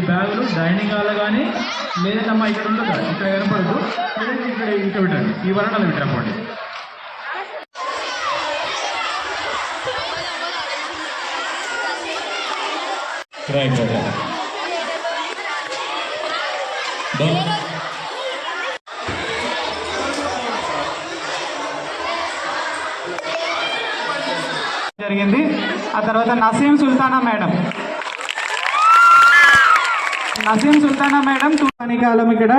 మీ బ్యాగులు dining hall కానీ లేదమ్మా ఇక్కడ ఉండదు ఇక్కడ కనపడదు. ఇక్కడ ఇక్కడ పెట్టండి. ఈ వరండాలో పెట్టండి డన్ జరిగింది. ఆ తర్వాత నసీం సుల్తానా మేడం. నసీం సుల్తానా మేడం టూ కాలం ఇక్కడ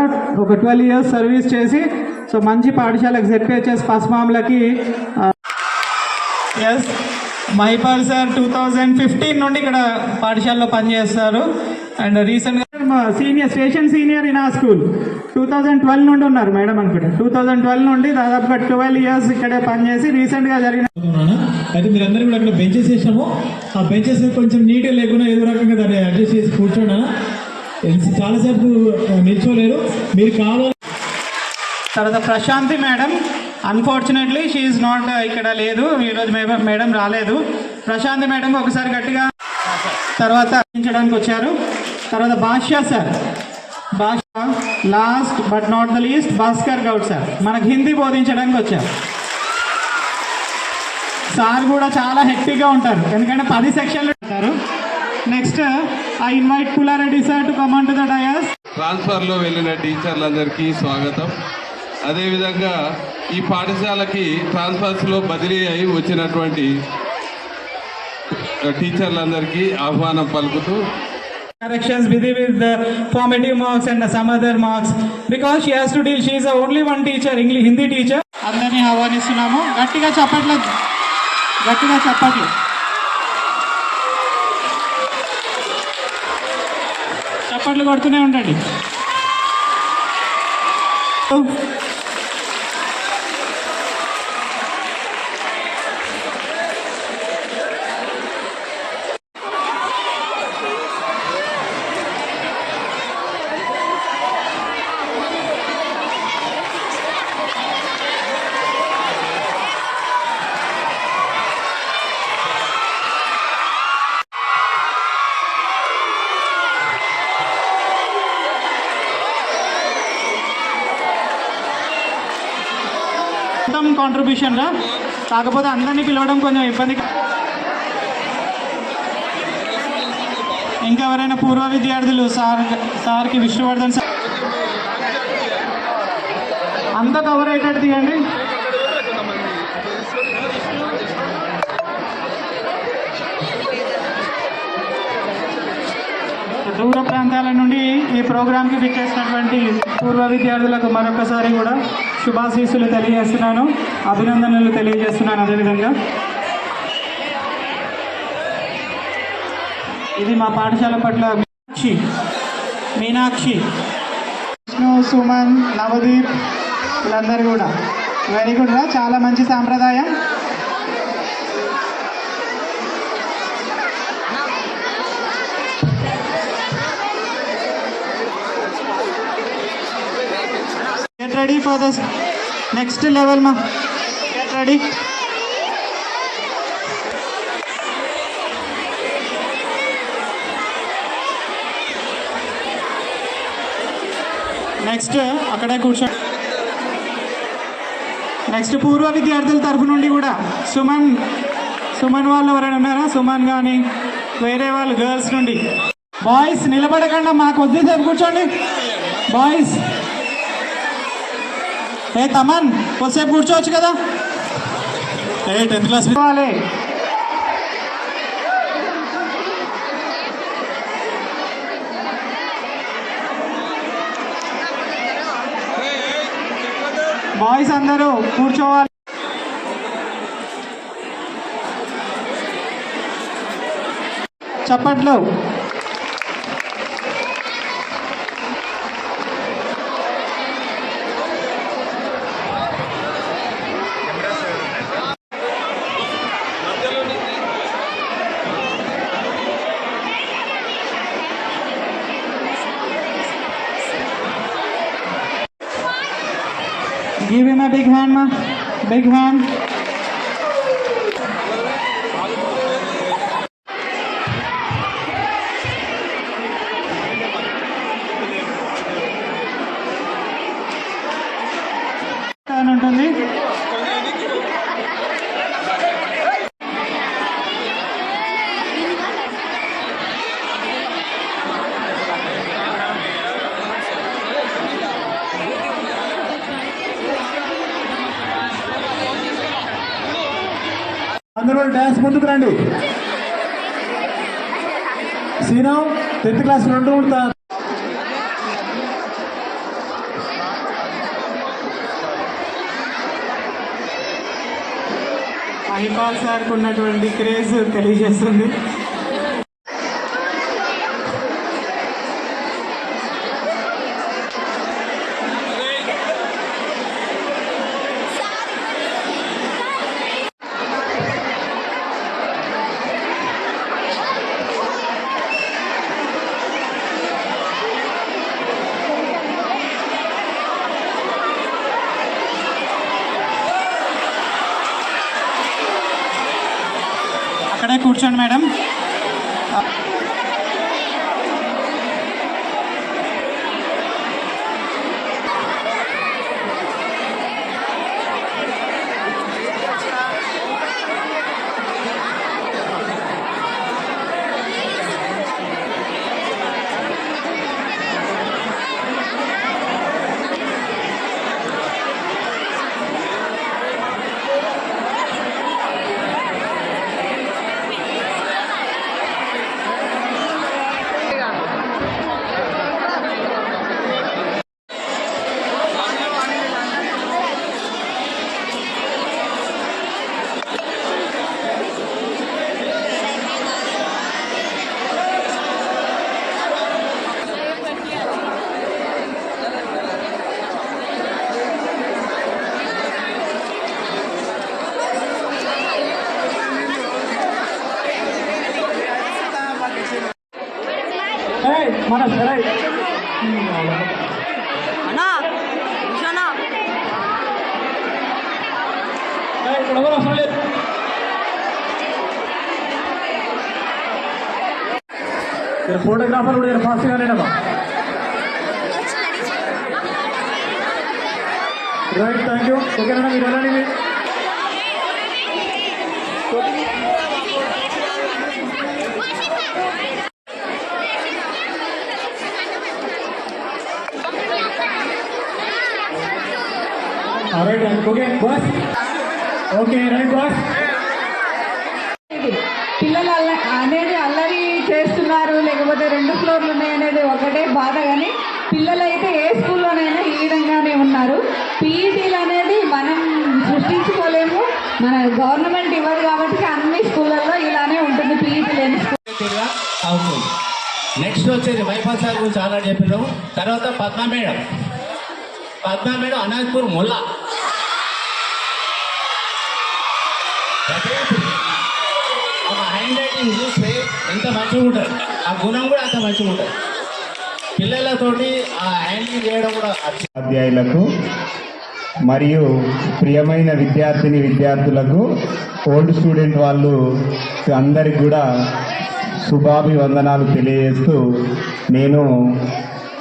ఒక ట్వెల్వ్ ఇయర్స్ సర్వీస్ చేసి సో మంచి పాఠశాలకు ZPHS పస్మాములకి S Mahipal sir two thousand fifteen నుండి ఇక్కడ పాఠశాలలో పనిచేస్తారు. అండ్ రీసెంట్గా senior station senior in a school. Two thousand twelve నుండి ఉన్నారు మేడం అనుకుంటా. టూ థౌజండ్ ట్వెల్వ్ నుండి దాదాపుగా ట్వెల్వ్ ఇయర్స్ ఇక్కడే పనిచేసి రీసెంట్గా జరిగిన? అయితే మీరందరూ కూడా అక్కడ బెంచెస్ వేసాము. ఆ బెంచెస్ కొంచెం నీట్గా లేకుండా ఏదో రకంగా దాన్ని అడ్జస్ట్ చేసి కూర్చోండి చాలాసేపు నిల్చోలేరు. మీరు కావాలి తర్వాత Prashanti madam. Unfortunately she not ఇక్కడ లేదు. ఈరోజు మేడం మేడం రాలేదు. ప్రశాంతి మేడం ఒకసారి గట్టిగా తర్వాత అందించడానికి వచ్చారు. తర్వాత భాష్య సార్. భాష last but not the least Bhaskar Goud sir. మనకు హిందీ బోధించడానికి వచ్చారు. సార్ కూడా చాలా హెక్టిక్గా ఉంటారు. ఎందుకంటే పది సెక్షన్లు ఉంటారు. I invite Pullareddy sir to command to the dais ట్రాన్స్ఫర్లో వెళ్ళిన టీచర్లందరికీ స్వాగతం. అదేవిధంగా ఈ పాఠశాలకి ట్రాన్స్ఫర్స్లో బదిలీ అయి వచ్చినటువంటి టీచర్లందరికీ ఆహ్వానం పలుకుతూ. Corrections with with the formative marks and some other marks. Because she has to deal she is the only one teacher english hindi teacher. అందరినీ ఆహ్వానిస్తున్నాము. గట్టిగా చప్పట్లు గట్టిగా చప్పట్లు. చప్పట్లు కొడుతూనే ఉండండి. మొత్తం కాంట్రిబ్యూషన్గా కాకపోతే అందరినీ పిలవడం కొంచెం ఇబ్బంది. ఇంకా ఎవరైనా పూర్వ విద్యార్థులు సార్ సార్కి విష్ణువర్ధన్ సార్. అంతా కవర్ అయ్యేటట్టు తీయండి. దూర ప్రాంతాల నుండి ఈ ప్రోగ్రాంకి విచ్చేసినటువంటి పూర్వ విద్యార్థులకు మరొకసారి కూడా శుభాశీస్సులు తెలియజేస్తున్నాను అభినందనలు తెలియజేస్తున్నాను అదేవిధంగా. ఇది మా పాఠశాల పట్ల మీనాక్షి మీనాక్షి. విష్ణు సుమన్ నవదీప్ వీళ్ళందరూ కూడా. వెరీ గుడ్ రా చాలా మంచి సాంప్రదాయం. Ready for for next level మా గెట్ రెడీ నెక్స్ట్ అక్కడే కూర్చోండి. నెక్స్ట్ పూర్వ విద్యార్థుల తరఫు నుండి కూడా సుమన్ సుమన్ వాళ్ళు ఎవరైనా ఉన్నారా? సుమన్ కానీ వేరే వాళ్ళు గర్ల్స్ నుండి. బాయ్స్ నిలబడకుండా మాకు కొద్దిసేపు కూర్చోండి. బాయ్స్ ఏ తమన్ కొద్దిసేపు కూర్చోవచ్చు కదా? ఏ టెన్త్ క్లాస్ కావాలి. బాయ్స్ అందరూ కూర్చోవాలి. చప్పట్లు. Give him a big hand, ma. Big hand. అందరూ డ్యాన్స్ ముందుకు రండి. శ్రీరామ్ టెన్త్ క్లాస్ రెండు ఉంటా. మహిపాల్ సార్కు ఉన్నటువంటి క్రేజ్ తెలియజేస్తుంది. అక్కడే కూర్చోండి మేడం. మన సరే అన్నా నిషానా ఇక్కడ ఎవరు అవసరం లేదు ఫోటోగ్రాఫర్ కూడా ఫాస్ట్గా లేడమ్మా రైట్ థ్యాంక్ యూ ఓకేనా మీరు వెళ్ళండి మీరు right okay boss okay right boss పిల్లలు అల్ల అనేది అల్లరి చేస్తున్నారు లేకపోతే రెండు ఫ్లోర్లు ఉన్నాయనేది ఒకటే బాధ కానీ పిల్లలు అయితే ఏ స్కూల్లోనైనా ఈ విధంగానే ఉన్నారు. పీఈటీలు అనేది మనం సృష్టించుకోలేము మన గవర్నమెంట్ ఇవ్వదు కాబట్టి అన్ని స్కూళ్ళల్లో ఇలానే ఉంటుంది పీఈటీ లేని స్కూల్. అవుతుంది నెక్స్ట్ వచ్చేది వైఫల్ సార్ గురించి చాలా చెప్పినాం. తర్వాత పద్మా మేడం. పద్మా మేడం అనాజ్పూర్ ముల్లా. ఒక హ్యాండ్ రైటింగ్ చూస్తే ఎంత మంచిగా ఉంటుంది. ఆ గుణం కూడా అంత మంచిగా ఉంటుంది. పిల్లలతోటి ఆ హ్యాండింగ్ చేయడం కూడా ఉపాధ్యాయులకు మరియు ప్రియమైన విద్యార్థిని విద్యార్థులకు ఓల్డ్ స్టూడెంట్ వాళ్ళు అందరికి కూడా శుభాభివందనాలు తెలియజేస్తూ నేను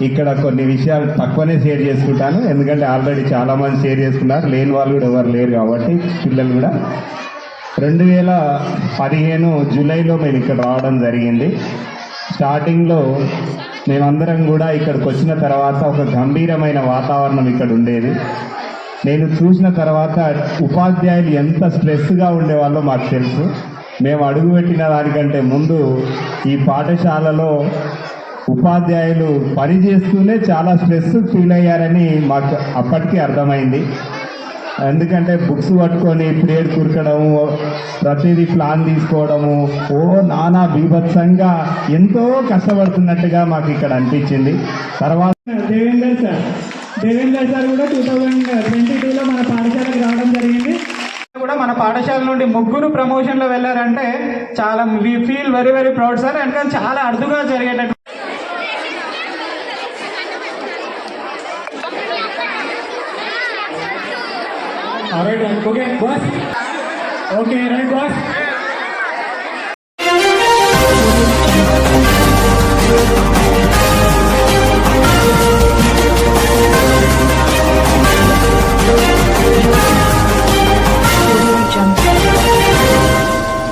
ఇక్కడ కొన్ని విషయాలు తక్కువనే షేర్ చేసుకుంటాను. ఎందుకంటే ఆల్రెడీ చాలామంది షేర్ చేసుకున్నారు. లేని వాళ్ళు కూడా ఎవరు లేరు కాబట్టి పిల్లలు కూడా. రెండు వేల పదిహేను జూలైలో మేము ఇక్కడ రావడం జరిగింది. స్టార్టింగ్లో మేమందరం కూడా ఇక్కడికి వచ్చిన తర్వాత ఒక గంభీరమైన వాతావరణం ఇక్కడ ఉండేది. నేను చూసిన తర్వాత ఉపాధ్యాయులు ఎంత స్ట్రెస్గా ఉండేవాళ్ళో మాకు తెలుసు. మేము అడుగుపెట్టిన దానికంటే ముందు ఈ పాఠశాలలో ఉపాధ్యాయులు పని చేస్తూనే చాలా స్ట్రెస్ ఫీల్ అయ్యారని మాకు అప్పటికి అర్థమైంది. ఎందుకంటే బుక్స్ పట్టుకొని పీరియడ్ కురకడము ప్రతిదీ ప్లాన్ తీసుకోవడము ఓ నానా బీభత్సంగా ఎంతో కష్టపడుతున్నట్టుగా మాకు ఇక్కడ అనిపించింది. తర్వాత దేవేందర్ సార్ దేవేందర్ సార్ కూడా టూ థౌజండ్ ట్వంటీ టూలో మన పాఠశాలకు రావడం జరిగింది. కూడా మన పాఠశాల నుండి ముగ్గురు ప్రమోషన్లో వెళ్ళారంటే చాలా we feel very very proud sir and చాలా అరుదుగా జరిగేటట్టు All right, okay, boss. Okay, right, boss.